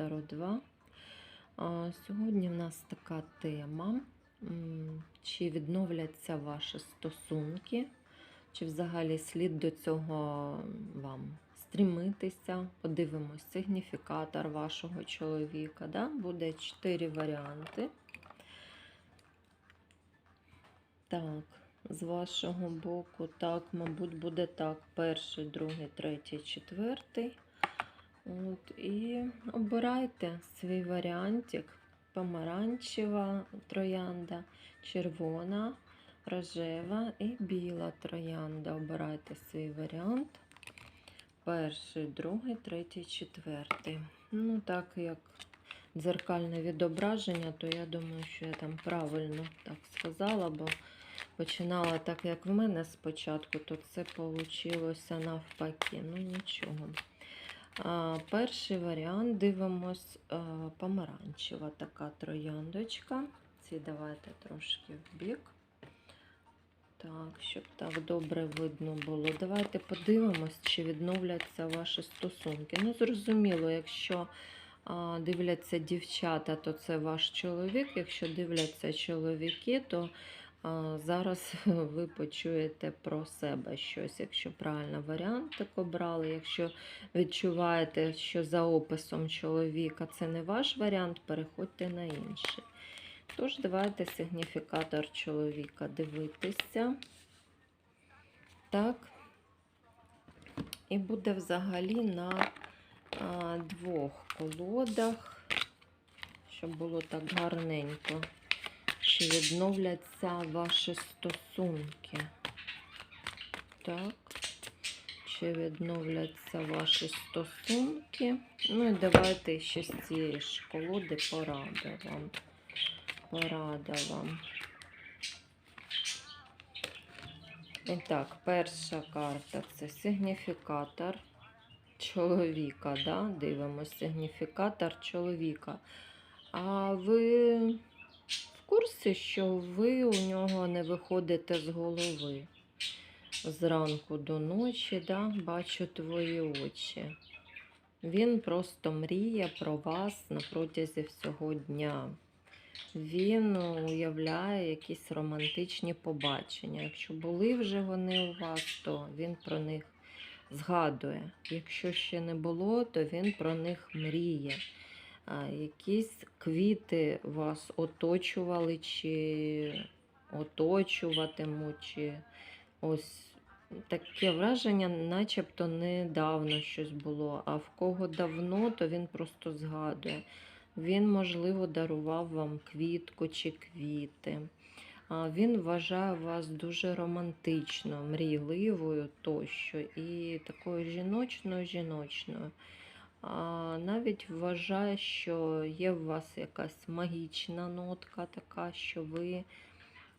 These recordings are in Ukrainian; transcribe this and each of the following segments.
Таро 2. Сьогодні в нас така тема. Чи відновляться ваші стосунки, чи взагалі слід до цього вам стрімитися. Подивимось сигніфікатор вашого чоловіка. Да? Буде чотири варіанти. Так, з вашого боку, так, мабуть, буде так. Перший, другий, третій, четвертий. От, і обирайте свій варіантик. Помаранчева троянда, червона, рожева і біла троянда. Обирайте свій варіант. Перший, другий, третій, четвертий. Ну, так як дзеркальне відображення, то я думаю, що я там правильно так сказала, бо починала так, як в мене спочатку, то це вийшло навпаки. Ну нічого. Перший варіант дивимось помаранчева така трояндочка. Ці давайте трошки в бік. Так, щоб так добре видно було. Давайте подивимось, чи відновляться ваші стосунки. Ну, зрозуміло, якщо дивляться дівчата, то це ваш чоловік. Якщо дивляться чоловіки, то зараз ви почуєте про себе щось, якщо правильно варіант обрали. Якщо відчуваєте, що за описом чоловіка це не ваш варіант, переходьте на інший. Тож, давайте сигніфікатор чоловіка дивитися. Так. І буде взагалі на двох колодах, щоб було так гарненько. Чи відновляться ваші стосунки? Так. Чи відновляться ваші стосунки? Ну і давайте ще з цієї ж колоди порада вам. Порада вам. І так, перша карта це сигніфікатор чоловіка. Да? Дивимося, сигніфікатор чоловіка. А ви курсі, що ви у нього не виходите з голови зранку до ночі, да? бачу твої очі. Він просто мріє про вас на протязі всього дня. Він уявляє якісь романтичні побачення. Якщо були вже вони у вас, то він про них згадує. Якщо ще не було, то він про них мріє. Якісь квіти вас оточували, чи оточуватимуть, чи ось таке враження, начебто недавно щось було. А в кого давно, то він просто згадує. Він, можливо, дарував вам квітку чи квіти. Він вважає вас дуже романтично, мрійливою тощо, і такою жіночною жіночною. А, Навіть вважає, що є в вас якась магічна нотка, така, що ви,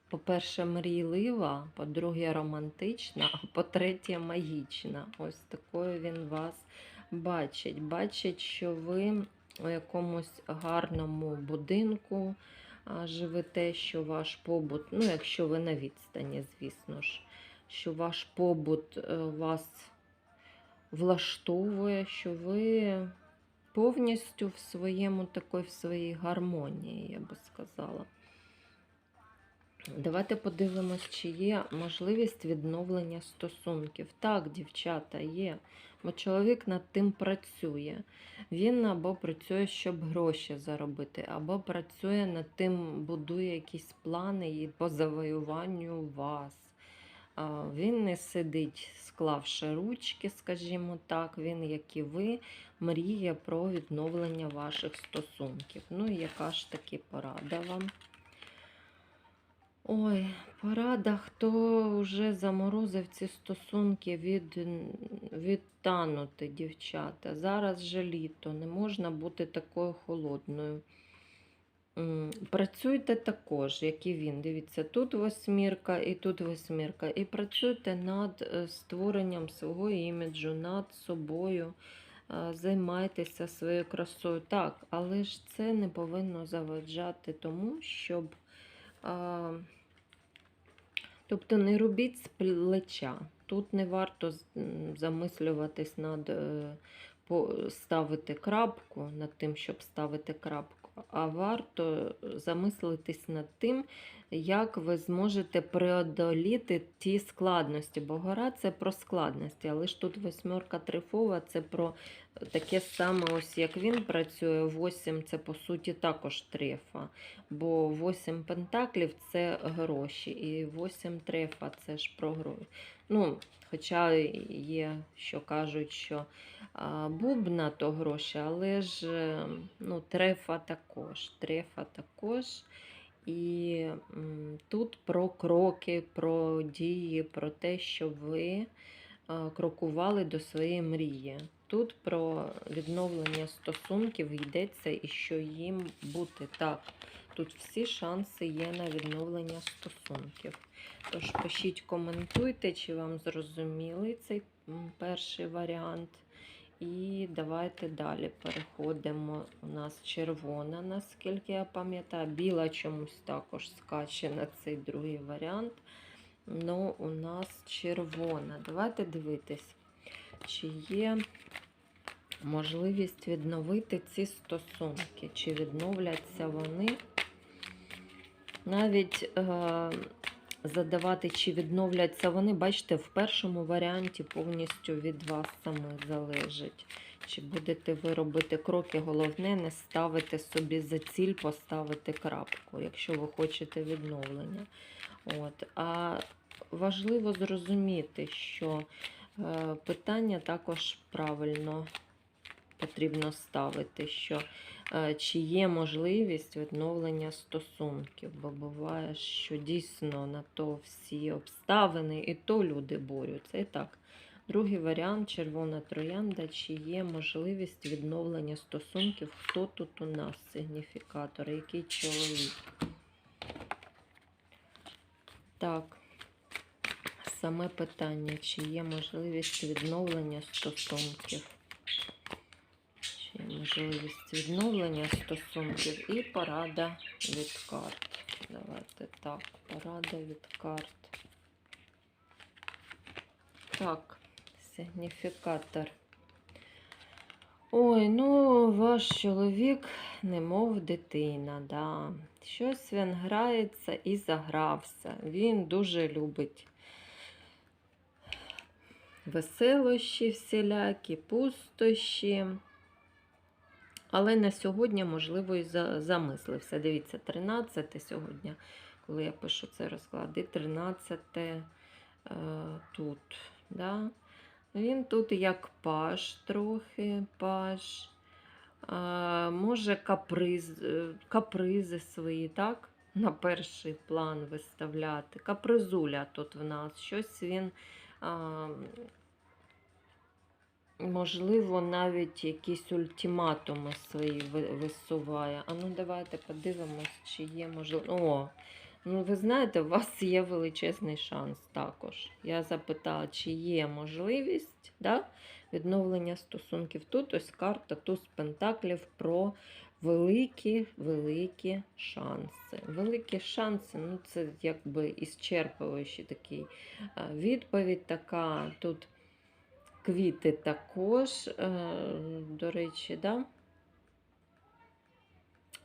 по-перше, мрійлива, по-друге, романтична, а по-третє, магічна. Ось такою він вас бачить. Бачить, що ви у якомусь гарному будинку живете, що ваш побут, ну, якщо ви на відстані, звісно ж, що ваш побут е, вас влаштовує, що ви повністю в своєму такої в своїй гармонії, я би сказала. Давайте подивимось, чи є можливість відновлення стосунків. Так, дівчата, є. Бо чоловік над тим працює. Він або працює, щоб гроші заробити, або працює над тим, будує якісь плани і по завоюванню вас. Він не сидить, склавши ручки, скажімо так, він, як і ви, мріє про відновлення ваших стосунків. Ну і яка ж таки порада вам? Ой, порада, хто вже заморозив ці стосунки від, відтанути, дівчата. Зараз же літо, не можна бути такою холодною. Працюйте також, як і він. Дивіться, тут восьмірка і тут восьмірка. І працюйте над е, створенням свого іміджу, над собою. Е, Займайтеся своєю красою. Так, але ж це не повинно заваджати тому, щоб. Тобто не робіть з плеча. Тут не варто замислюватись над е, ставити крапку над тим, щоб ставити крапку, а варто замислитись над тим, як ви зможете преодоліти ті складності. Бо гора це про складності, але ж тут восьмерка трифова це про таке саме, ось як він працює. Восім це по суті також трефа. Бо восім пентаклів це гроші, і восім трефа це ж про гроші. Ну, Хоча є, що кажуть, що а, бубна то гроші, але ж е, ну, трефа також. Трефа також. І тут про кроки, про дії, про те, що ви крокували до своєї мрії. Тут про відновлення стосунків йдеться і що їм бути так. Тут всі шанси є на відновлення стосунків. Тож пишіть, коментуйте, чи вам зрозумілий цей перший варіант. І давайте далі переходимо. У нас червона, наскільки я пам'ятаю. Біла чомусь також скаче на цей другий варіант. Ну, у нас червона. Давайте дивитись, чи є можливість відновити ці стосунки, чи відновляться вони. Навіть е, задавати, чи відновляться вони, бачите, в першому варіанті повністю від вас самих залежить. Чи будете ви робити кроки, головне не ставити собі за ціль поставити крапку, якщо ви хочете відновлення. От. А важливо зрозуміти, що е, питання також правильно потрібно ставити, що чи є можливість відновлення стосунків, бо буває, що дійсно на то всі обставини, і то люди борються. І так, другий варіант червона троянда, чи є можливість відновлення стосунків, хто тут у нас сигніфікатор, який чоловік. Так, саме питання, чи є можливість відновлення стосунків. Можливість відновлення стосунків і порада від карт. Давайте так, порада від карт. Так, сигніфікатор. Ой, ну ваш чоловік, немов дитина, да. Щось він грається і загрався. Він дуже любить веселощі всілякі, пустощі. Але на сьогодні, можливо, і замислився. Дивіться, 13 сьогодні, коли я пишу цей розклад, і 13 е, тут. Да? Він тут як паш трохи, паш. А, може каприз, е, капризи свої, так? На перший план виставляти. Капризуля тут в нас. Щось він. Можливо, навіть якісь ультиматуми свої висуває. А ну давайте подивимось, чи є можливо. О, ну ви знаєте, у вас є величезний шанс також. Я запитала, чи є можливість да, відновлення стосунків. Тут ось карта туз пентаклів про великі, великі шанси. Великі шанси, ну це якби ісчерпуючий такий відповідь така. Тут Квіти також, е, до речі, да?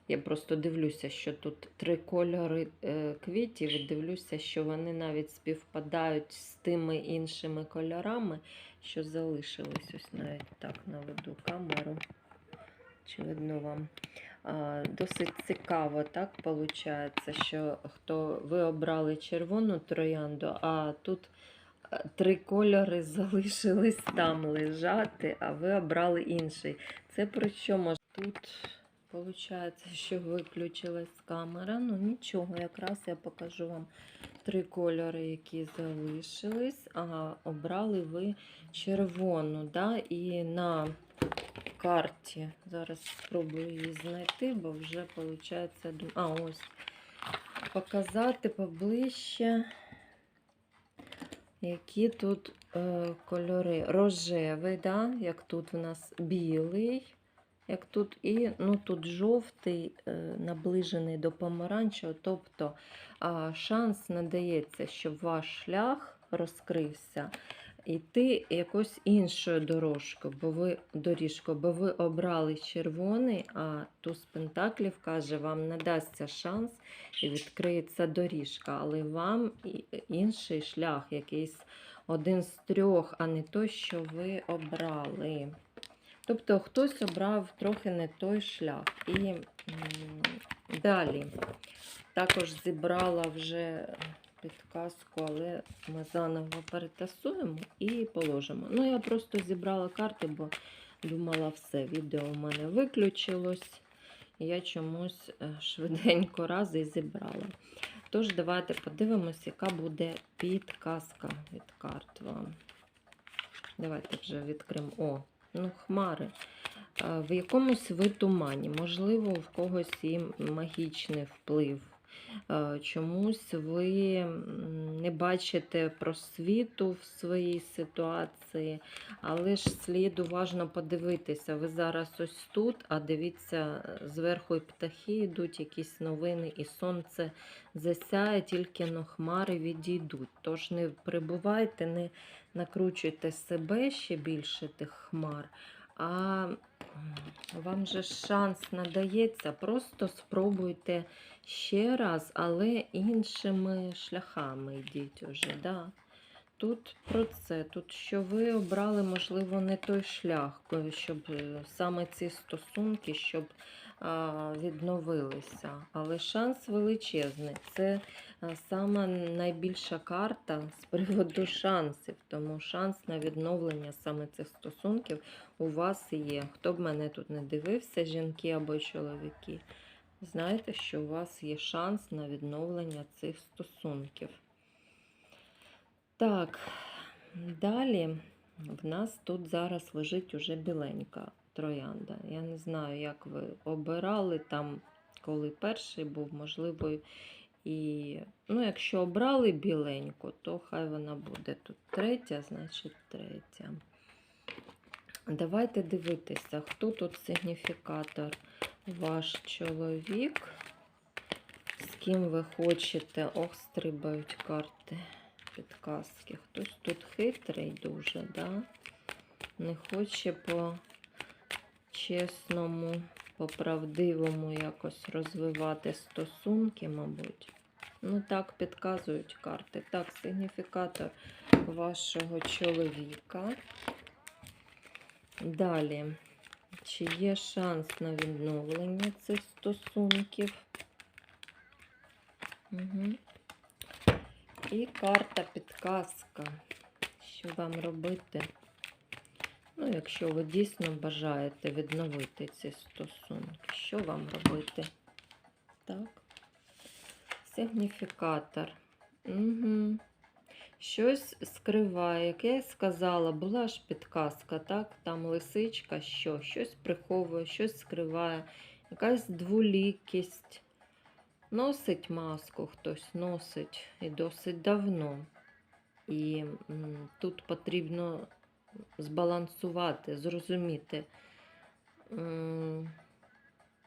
Я просто дивлюся, що тут три кольори е, квітів, дивлюся, що вони навіть співпадають з тими іншими кольорами, що залишились. Ось навіть так наведу камеру. Чи видно вам? Досить цікаво, так виходить, що хто ви обрали червону троянду, а тут три кольори залишились там лежати, а ви обрали інший. Це про що може? Тут виходить, що виключилась камера. Ну нічого, якраз я покажу вам три кольори, які залишились, а обрали ви червону. Да? І на карті. Зараз спробую її знайти, бо вже виходить. А, ось. Показати поближче, які тут е, кольори. Рожевий, да? як тут в нас білий, як тут і ну, тут жовтий, е, наближений до помаранчевого. Тобто е, шанс надається, щоб ваш шлях розкрився. Йти якось іншою дорожкою, бо ви доріжкою, бо ви обрали червоний, а туз Пентаклів каже, вам надасться шанс і відкриється доріжка, але вам інший шлях, якийсь один з трьох, а не той, що ви обрали. Тобто хтось обрав трохи не той шлях. І далі також зібрала вже підказку, але ми заново перетасуємо і положимо. Ну, я просто зібрала карти, бо думала, все, відео у мене виключилось. Я чомусь е, швиденько раз і зібрала. Тож, давайте подивимось, яка буде підказка від карт вам. Давайте вже відкримо. О, ну, хмари. Е, В якомусь ви тумані, можливо, в когось і магічний вплив. Е, Чомусь ви не бачите просвіту в своїй ситуації, але ж слід уважно подивитися. Ви зараз ось тут, а дивіться, зверху і птахи йдуть, якісь новини, і сонце засяє, тільки но хмари відійдуть. Тож не прибувайте, не накручуйте себе ще більше тих хмар. А вам же шанс надається, просто спробуйте ще раз, але іншими шляхами йдіть уже. Да? Тут про це, тут що ви обрали, можливо, не той шлях, щоб е, саме ці стосунки, щоб відновилися. Але шанс величезний. Це сама найбільша карта з приводу шансів, тому шанс на відновлення саме цих стосунків у вас є. Хто б мене тут не дивився, жінки або чоловіки, знаєте, що у вас є шанс на відновлення цих стосунків. Так, далі в нас тут зараз лежить уже біленька троянда. Я не знаю, як ви обирали там, коли перший був, можливо, і. Ну, якщо обрали біленьку, то хай вона буде тут третя, значить третя. Давайте дивитися, хто тут сигніфікатор. Ваш чоловік, з ким ви хочете. Ох, стрибають карти підказки. Хтось тут хитрий дуже, да? Не хоче по чесному, по правдивому якось розвивати стосунки, мабуть. Ну, так підказують карти. Так, сигніфікатор вашого чоловіка. Далі. Чи є шанс на відновлення цих стосунків? Угу. І карта підказка. Що вам робити? Ну, якщо ви дійсно бажаєте відновити ці стосунки, що вам робити? Так. Сигніфікатор. Угу. Щось скриває, як я сказала, була ж підказка, так? Там лисичка, що, щось приховує, щось скриває, якась дволікість. Носить маску хтось, носить і досить давно. І тут потрібно збалансувати, зрозуміти,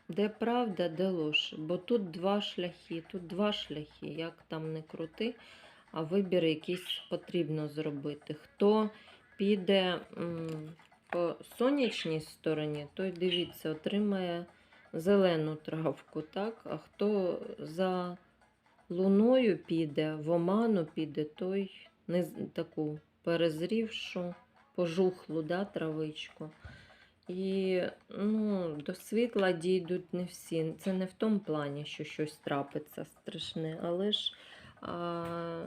де правда, де ложь. Бо тут два шляхи, тут два шляхи, як там не крути, а вибір якийсь потрібно зробити. Хто піде по сонячній стороні, той дивіться, отримає зелену травку, так? А хто за луною піде, в оману піде, той не таку перезрівшу, пожухлу да, травичку. І ну, до світла дійдуть не всі. Це не в тому плані, що щось трапиться страшне, але ж а,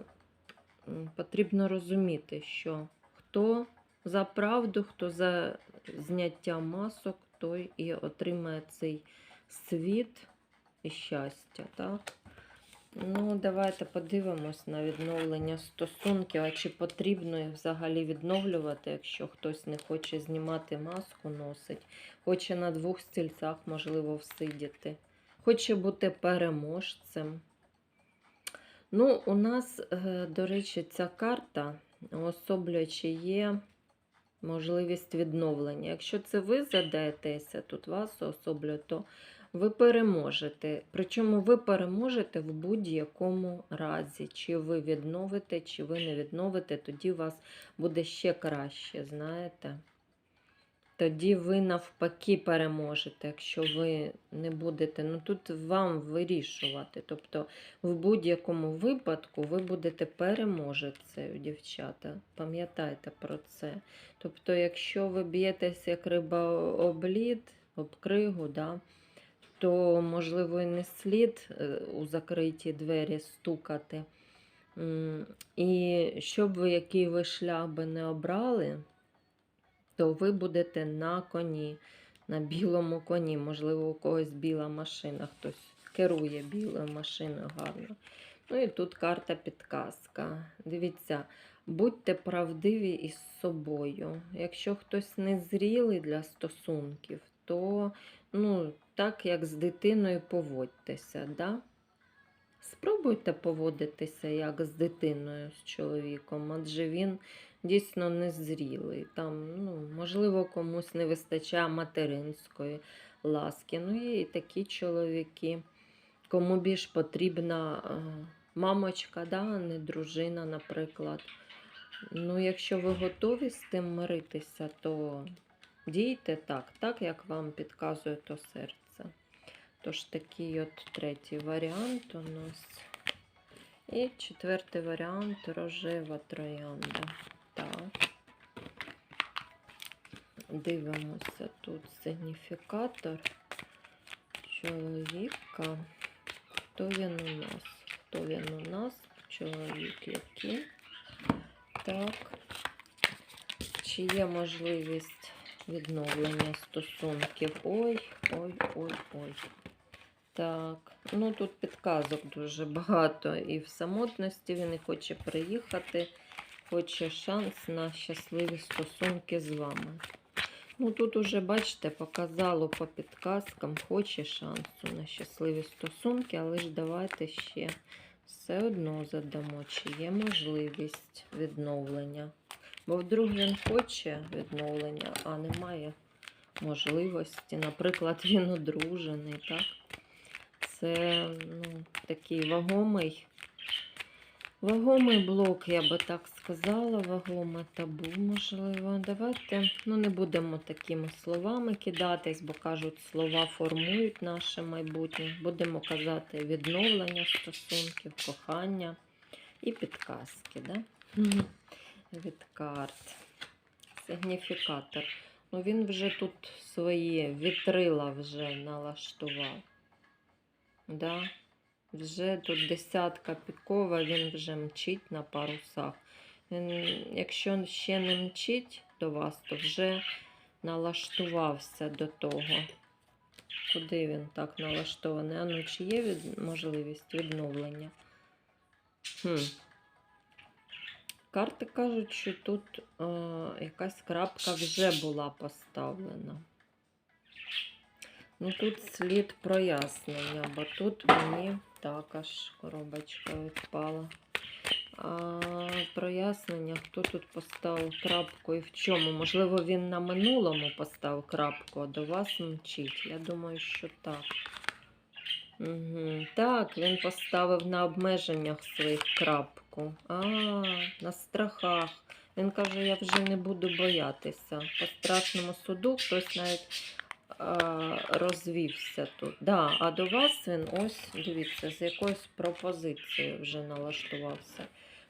потрібно розуміти, що хто за правду, хто за зняття масок, той і отримає цей світ і щастя. Так? Ну, давайте подивимось на відновлення стосунків. А чи потрібно їх взагалі відновлювати, якщо хтось не хоче знімати маску, носить, хоче на двох стільцях, можливо, всидіти, хоче бути переможцем. Ну, у нас, е, до речі, ця карта уособлюючи є можливість відновлення. Якщо це ви задаєтеся, тут вас особлює, то ви переможете. Причому ви переможете в будь-якому разі. Чи ви відновите, чи ви не відновите, тоді у вас буде ще краще, знаєте. Тоді ви навпаки переможете, якщо ви не будете. Ну тут вам вирішувати. Тобто, в будь-якому випадку ви будете переможецею, дівчата. Пам'ятайте про це. Тобто, якщо ви б'єтесь як риба об лід, об кригу, да, то, можливо, і не слід е, у закриті двері стукати. І щоб ви який ви шлях би не обрали, то ви будете на коні, на білому коні. Можливо, у когось біла машина, хтось керує білою машиною гарно. Ну і тут карта підказка. Дивіться, будьте правдиві із собою. Якщо хтось не зрілий для стосунків, то ну, так як з дитиною поводьтеся. Да? Спробуйте поводитися як з дитиною, з чоловіком, адже він дійсно незрілий. Там, ну, можливо, комусь не вистачає материнської ласки. Ну, є і такі чоловіки, кому більш потрібна е, мамочка, да, а не дружина, наприклад. Ну, якщо ви готові з тим миритися, то дійте так, так як вам підказує то серце. Тож такий от третій варіант у нас. І четвертий варіант рожева троянда. Так. Дивимося тут сигніфікатор чоловіка. Хто він у нас? Хто він у нас? Чоловік який? Так. Чи є можливість відновлення стосунків? Ой, ой, ой, ой. Так, ну тут підказок дуже багато. І в самотності він і хоче приїхати, хоче шанс на щасливі стосунки з вами. Ну тут уже, бачите, показало по підказкам, хоче шансу на щасливі стосунки, але ж давайте ще все одно задамо, чи є можливість відновлення. Бо вдруг він хоче відновлення, а немає можливості. Наприклад, він одружений, так? Це ну, такий вагомий, вагомий блок, я би так сказала, вагоме табу, можливо. Давайте ну, не будемо такими словами кидатись, бо кажуть, слова формують наше майбутнє. Будемо казати відновлення стосунків, кохання і підказки. Да? Від карт. Сигніфікатор. Ну, він вже тут свої вітрила вже налаштував. Да. Вже тут десятка пікова, він вже мчить на парусах. Він, якщо ще не мчить до вас, то вже налаштувався до того. Куди він так налаштований? А ну, чи є від... можливість відновлення? Хм. Карти кажуть, що тут е, якась крапка вже була поставлена. Ну, тут слід прояснення, бо тут мені також коробочка відпала. А прояснення, хто тут поставив крапку і в чому? Можливо, він на минулому поставив крапку, а до вас мчить. Я думаю, що так. Угу. Так, він поставив на обмеженнях своїх крапку. А, на страхах. Він каже, я вже не буду боятися. По страшному суду хтось навіть розвівся тут. Да, а до вас він ось, дивіться, з якоюсь пропозицією вже налаштувався.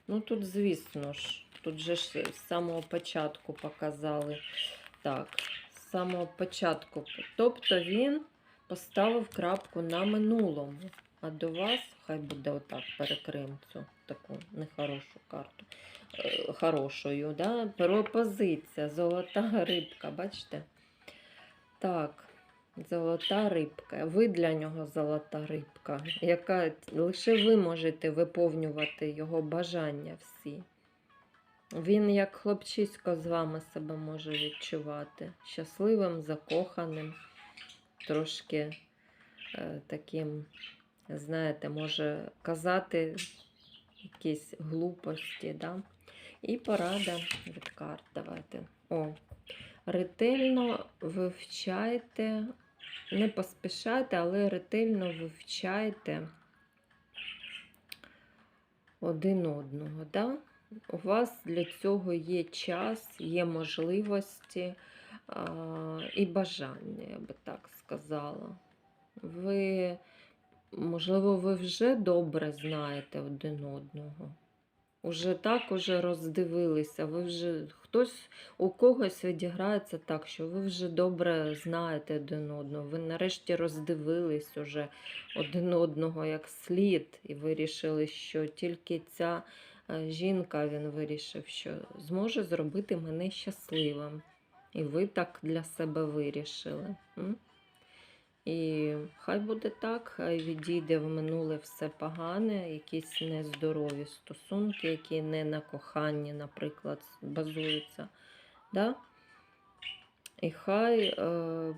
Ну тут, звісно ж, тут же ж з самого початку показали. Так, з самого початку. Тобто він поставив крапку на минулому. А до вас, хай буде отак, перекриємо цю таку нехорошу карту. Е, Хорошою, да? пропозиція, золота рибка, бачите? Так, золота рибка. Ви для нього золота рибка, яка лише ви можете виповнювати його бажання всі. Він, як хлопчисько, з вами себе може відчувати. Щасливим, закоханим, трошки е, таким, знаєте, може казати якісь глупості. Да? І порада від карт. Давайте. О, ретельно вивчайте не поспішайте, але ретельно вивчайте один одного. Да? У вас для цього є час, є можливості а, і бажання, я би так сказала. Ви, можливо, ви вже добре знаєте один одного. Уже так уже роздивилися. Ви вже хтось у когось відіграється так, що ви вже добре знаєте один одного. Ви нарешті роздивились уже один одного як слід, і вирішили, що тільки ця е, жінка він вирішив, що зможе зробити мене щасливим. І ви так для себе вирішили. І хай буде так, хай відійде в минуле все погане, якісь нездорові стосунки, які не на коханні, наприклад, базуються. Да? І хай е,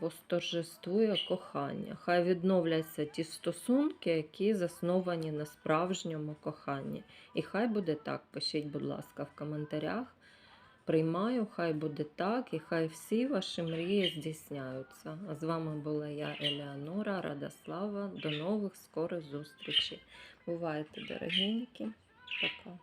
восторжествує кохання, хай відновляться ті стосунки, які засновані на справжньому коханні. І хай буде так. Пишіть, будь ласка, в коментарях. Приймаю, хай буде так, і хай всі ваші мрії здійсняються. А з вами була я, Елеонора Радослава. До нових скорих зустрічей. Бувайте, дорогенькі. Пока.